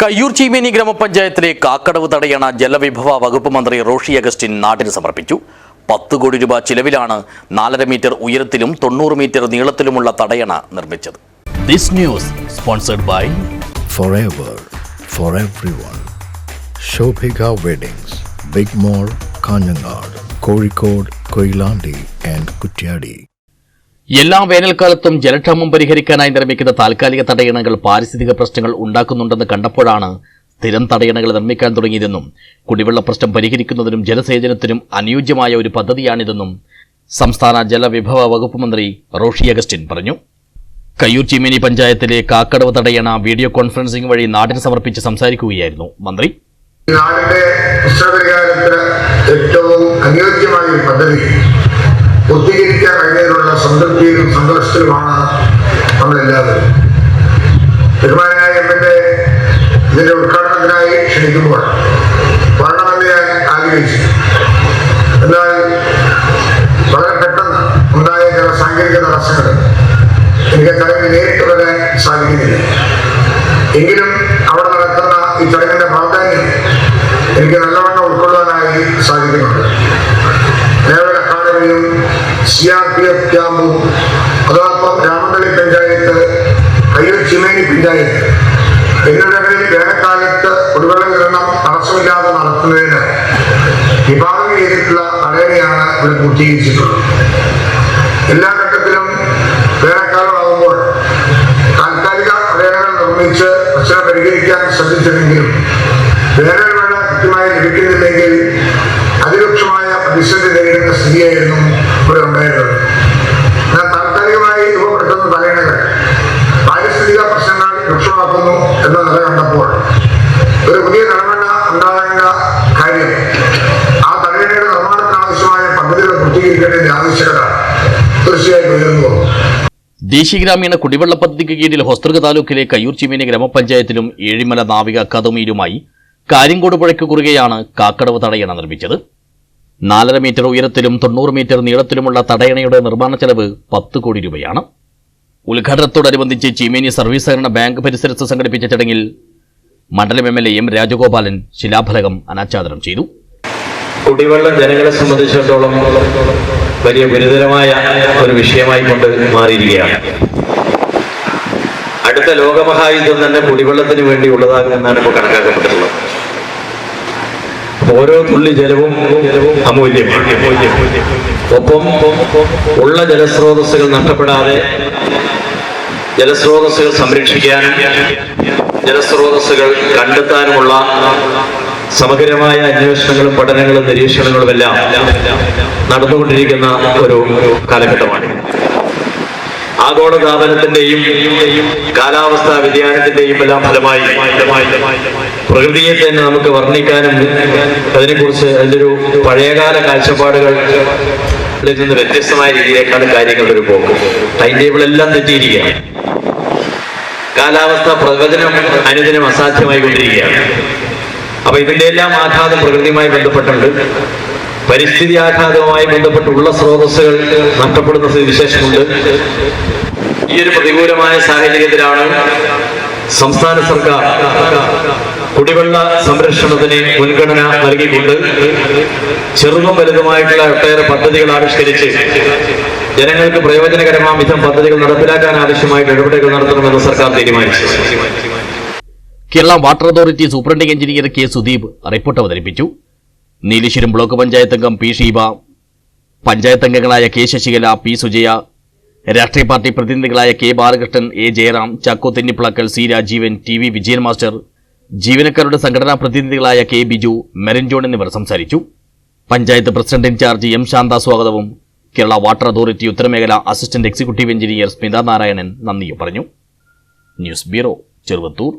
കയ്യൂർ ചീമേനി ഗ്രാമപഞ്ചായത്തിലെ കാക്കടവ് തടയണ ജലവിഭവ വകുപ്പ് മന്ത്രി റോഷി അഗസ്റ്റിൻ നാടിന് സമർപ്പിച്ചു. പത്ത് കോടി രൂപ ചിലവിലാണ് നാലര മീറ്റർ ഉയരത്തിലും തൊണ്ണൂറ് മീറ്റർ നീളത്തിലുമുള്ള തടയണ നിർമ്മിച്ചത്. This news sponsored by Kozhikode, Koilandi and Kutyadi. എല്ലാ വേനൽക്കാലത്തും ജലക്ഷാമം പരിഹരിക്കാനായി നിർമ്മിക്കുന്ന താൽക്കാലിക തടയണകൾ പാരിസ്ഥിതിക പ്രശ്നങ്ങൾ ഉണ്ടാക്കുന്നുണ്ടെന്ന് കണ്ടപ്പോഴാണ് സ്ഥിരം തടയണകൾ നിർമ്മിക്കാൻ തുടങ്ങിയതെന്നും കുടിവെള്ള പ്രശ്നം പരിഹരിക്കുന്നതിനും ജലസേചനത്തിനും അനുയോജ്യമായ ഒരു പദ്ധതിയാണിതെന്നും സംസ്ഥാന ജലവിഭവ വകുപ്പ് മന്ത്രി റോഷി അഗസ്റ്റിൻ പറഞ്ഞു. കയ്യൂർ ചിമേനി പഞ്ചായത്തിലെ കാക്കടവ് തടയണ വീഡിയോ കോൺഫറൻസിംഗ് വഴി നാടിന് സമർപ്പിച്ച് സംസാരിക്കുകയായിരുന്നു മന്ത്രി. നാടിന്റെ ഏറ്റവും അനുയോജ്യമായ ഒരു പദ്ധതി സംതൃപ്തിയിലും സന്തോഷത്തിലുമാണ് നമ്മളെല്ലാവരും ബഹുമാനായ എമ്മിന്റെ ഇതിന്റെ ഉദ്ഘാടനത്തിനായി ക്ഷണിക്കുമ്പോൾ വരണമെന്ന് ഞാൻ ആഗ്രഹിച്ചു എന്നാൽ വളരെ പെട്ടെന്ന് ഉണ്ടായ ചില സാങ്കേതിക തടസ്സങ്ങൾ എനിക്ക് ചടങ്ങിൽ നേരിട്ട് വരാൻ സാധിക്കുന്നില്ല. എങ്കിലും അവിടെ നടക്കുന്ന ഈ ചടങ്ങിന്റെ പ്രാധാന്യം എനിക്ക് നല്ലവണ്ണം സി ആർ അതോടൊപ്പം രാമന്തളി പഞ്ചായത്ത് കയ്യിൽ ചിമേനി പഞ്ചായത്ത്. എന്നിവിടങ്ങളിൽ വേനൽക്കാലത്ത് കുടിവെള്ള വിതരണം തടസ്സമില്ലാതെ നടത്തുന്നതിന് വിഭാവനം ചെയ്തിട്ടുള്ള തടയണയാണ് ഇവിടെ പൂർത്തീകരിച്ചിട്ടുള്ളത്. എല്ലാ ഘട്ടത്തിലും വേനൽക്കാലമാകുമ്പോൾ താൽക്കാലിക തടയണകൾ നിർമ്മിച്ച് പ്രശ്നം പരിഹരിക്കാൻ ശ്രദ്ധിച്ചിട്ടുണ്ടെങ്കിലും വേനൽ വെള്ളം കൃത്യമായി ലഭിക്കുന്നില്ലെങ്കിൽ അതിരൂക്ഷമായ പ്രതിസന്ധി നേരിടുന്ന സ്ഥിതിയായിരുന്നു എന്ന ഒരു ആ ദേശീയ ഗ്രാമീണ കുടിവെള്ള പദ്ധതിക്ക് കീഴിൽ ഹൊസ്തൃക താലൂക്കിലെ കയ്യൂർ ചിമീനി ഗ്രാമപഞ്ചായത്തിലും ഏഴിമല നാവിക അക്കാദമിയിലുമായി കാര്യങ്കോട് പുഴയ്ക്ക് കുറുകെയാണ് കാക്കടവ് തടയണ നിർമ്മിച്ചത്. നാലര മീറ്റർ ഉയരത്തിലും തൊണ്ണൂറ് മീറ്റർ നീളത്തിലുമുള്ള തടയണയുടെ നിർമ്മാണ ചെലവ് പത്ത് കോടി രൂപയാണ്. ഉദ്ഘാടനത്തോടനുബന്ധിച്ച് ചീമേനി സർവീസ് സഹകരണ ബാങ്ക് പരിസരത്ത് സംഘടിപ്പിച്ച ചടങ്ങിൽ മണ്ഡലം M L A M Rajagopalan ശിലാഫലകം അനാച്ഛാദനം ചെയ്തു. കുടിവെള്ളം ജനങ്ങളെ സംബന്ധിച്ചിടത്തോളം വലിയ ഗുരുതരമായ ഒരു വിഷയമായി കൊണ്ട് മാറിയിരിക്കുകയാണ്. അടുത്ത ലോകമഹായുദ്ധം തന്നെ കുടിവെള്ളത്തിന് വേണ്ടി ഉള്ളതാകുമെന്നാണ് ഇപ്പോൾ കണക്കാക്കപ്പെട്ടിട്ടുള്ളത്. ഓരോ തുള്ളി ജലവും അമൂല്യമാണ് ഒപ്പം ഉള്ള ജലസ്രോതസ്സുകൾ നഷ്ടപ്പെടാതെ ജലസ്രോതസ്സുകൾ സംരക്ഷിക്കാനും ജലസ്രോതസ്സുകൾ കണ്ടെത്താനുമുള്ള സമഗ്രമായ അന്വേഷണങ്ങളും പഠനങ്ങളും നിരീക്ഷണങ്ങളും എല്ലാം നടന്നുകൊണ്ടിരിക്കുന്ന ഒരു കാലഘട്ടമാണ്. ആഗോളതാപനത്തിന്റെയും കാലാവസ്ഥാ വ്യതിയാനത്തിന്റെയും എല്ലാം ഫലമായി. പ്രകൃതിയെ തന്നെ നമുക്ക് വർണിക്കാനും അതിനെക്കുറിച്ച് അതിന്റെ ഒരു പഴയകാല കാഴ്ചപ്പാടുകൾ നിന്ന് വ്യത്യസ്തമായ രീതിയിലേക്കാണ് കാര്യങ്ങളുടെ ഒരു പോക്ക്. ടൈം ടേബിൾ എല്ലാം തെറ്റിയിരിക്കുകയാണ്. കാലാവസ്ഥ പ്രവചനം അനുദിനം അസാധ്യമായി കൊണ്ടിരിക്കുകയാണ് അപ്പൊ ഇതിന്റെ എല്ലാം ആഘാതം പ്രകൃതിയുമായി ബന്ധപ്പെട്ടുണ്ട്. പരിസ്ഥിതി ആഘാതവുമായി ബന്ധപ്പെട്ടുള്ള സ്രോതസ്സുകൾ നഷ്ടപ്പെടുന്ന സ്ഥിതിവിശേഷമുണ്ട് ഈ ഒരു പ്രതികൂലമായ സാഹചര്യത്തിലാണ് സംസ്ഥാന സർക്കാർ കുടിവെള്ള സംരക്ഷണത്തിന് മുൻഗണന നൽകിക്കൊണ്ട് ചെറുതും വലുതുമായിട്ടുള്ള ഒട്ടേറെ പദ്ധതികൾ ആവിഷ്കരിച്ച് ജനങ്ങൾക്ക് പ്രയോജനകരമാം വിധം പദ്ധതികൾ നടപ്പിലാക്കാൻ ആവശ്യമായിട്ട് ഇടപെടലുകൾ നടത്തണമെന്ന് സർക്കാർ തീരുമാനിച്ചു. Kerala water authority superintending engineer K Sudeep report അവതരിപ്പിച്ചു. നീലേശ്വരം ബ്ലോക്ക് പഞ്ചായത്ത് അംഗം പി ഷീബ പഞ്ചായത്ത് അംഗങ്ങളായ കെ ശശികല പി സുജയ രാഷ്ട്രീയ party പ്രതിനിധികളായ K Balakrishnan A Jayaram Chacko Thennippilakkal C Rajeevan T V Vijayan master ജീവനക്കാരുടെ സംഘടനാ പ്രതിനിധികളായ കെ ബിജു മെറിൻ ജോൺ എന്നിവർ സംസാരിച്ചു. Panchayat president incharge M Shantha സ്വാഗതവും Kerala water authority ഉത്തരമേഖല assistant executive engineer Smitha Narayanan നന്ദിയും പറഞ്ഞു. News bureau Cheruvathur.